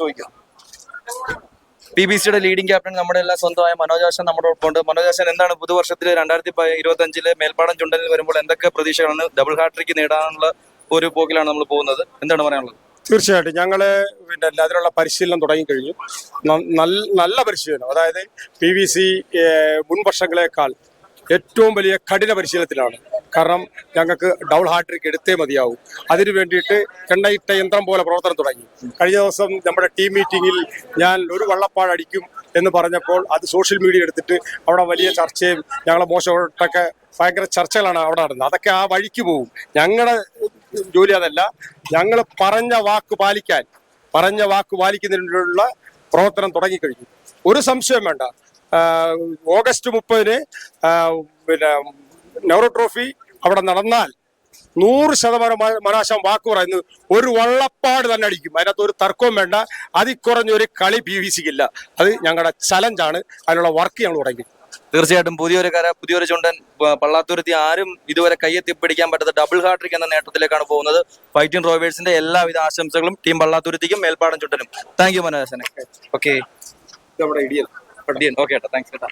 ചോദിക്കാം. P B സിയുടെ leading captain നമ്മുടെ എല്ലാം സ്വന്തമായ മനോജാശൻ നമ്മുടെ ഒപ്പമുണ്ട് മനോജാശൻ എന്താണ് പുതുവർഷത്തിൽ രണ്ടായിരത്തി ഇരുപത്തി അഞ്ചിലെ മേൽപ്പാടം ചുണ്ടനിൽ വരുമ്പോൾ എന്തൊക്കെ പ്രതീക്ഷകളാണ്? ഡബിൾ ഹാട്രിക്ക് നേടാനുള്ള ഒരു പോക്കിലാണ് നമ്മൾ പോകുന്നത്. എന്താണ് പറയാനുള്ളത്? തീർച്ചയായിട്ടും. ഞങ്ങൾ പിന്നെ അതിനുള്ള പരിശീലനം തുടങ്ങിക്കഴിഞ്ഞു. നല്ല നല്ല പരിശീലനം. അതായത് പി വി സി മുൻവർഷങ്ങളെക്കാൾ ഏറ്റവും വലിയ കഠിന പരിശീലനത്തിലാണ് കാരണം ഞങ്ങൾക്ക് ഡൗൺ ഹാട്രിക് എടുത്തേ മതിയാവും. അതിനു വേണ്ടിയിട്ട് എണ്ണയിട്ട യന്ത്രം പോലെ പ്രവർത്തനം തുടങ്ങി. കഴിഞ്ഞ ദിവസം നമ്മുടെ ടീം മീറ്റിംഗിൽ ഞാൻ ഒരു വള്ളപ്പാട് അടിക്കും എന്ന് പറഞ്ഞപ്പോൾ അത് സോഷ്യൽ മീഡിയ എടുത്തിട്ട് അവിടെ വലിയ ചർച്ചയും ഞങ്ങളെ മോശമൊക്കെ ഭയങ്കര ചർച്ചകളാണ് അവിടെ നടന്നത്. അതൊക്കെ ആ വഴിക്ക് പോകും ഞങ്ങളുടെ ജോലി അതല്ല. ഞങ്ങൾ പറഞ്ഞ വാക്ക് പാലിക്കാൻ പറഞ്ഞ വാക്ക് പാലിക്കുന്നതിനുള്ള പ്രവർത്തനം തുടങ്ങിക്കഴിഞ്ഞു. ഒരു സംശയം വേണ്ട. ഓഗസ്റ്റ് മുപ്പതിന് പിന്നെ നെഹ്റു ട്രോഫി അവിടെ നടന്നാൽ നൂറ് ശതമാനം മനാശം വാക്ക് പറയുന്നത് ഒരു വള്ളപ്പാട് തന്നെ അടിക്കും. അതിനകത്ത് ഒരു തർക്കവും വേണ്ട. അതിക്കുറഞ്ഞൊരു കളി പി വി സിക്കില്ല. അത് ഞങ്ങളുടെ ചലഞ്ചാണ് അതിനുള്ള വർക്ക് ഞങ്ങൾ തുടങ്ങി. തീർച്ചയായിട്ടും പുതിയൊരു കര പുതിയൊരു ചുണ്ടൻ പള്ളാത്തുരുത്തി ആരും ഇതുവരെ കയ്യെത്തി പിടിക്കാൻ പറ്റാത്ത ഡബിൾ ഹാട്രിക് എന്ന നേട്ടത്തിലേക്കാണ് പോകുന്നത്. ഫൈറ്റിംഗ് റോവേഴ്സിന്റെ എല്ലാവിധ ആശംസകളും ടീം പള്ളാത്തുരുത്തിക്കും മേൽപ്പാടം ചുണ്ടനും. താങ്ക് യു മനോജാശനെ ഓക്കെ നമ്മുടെ ഇടിയൻ. ഓക്കെ ഏട്ടാ താങ്ക്സ് ഏട്ടാ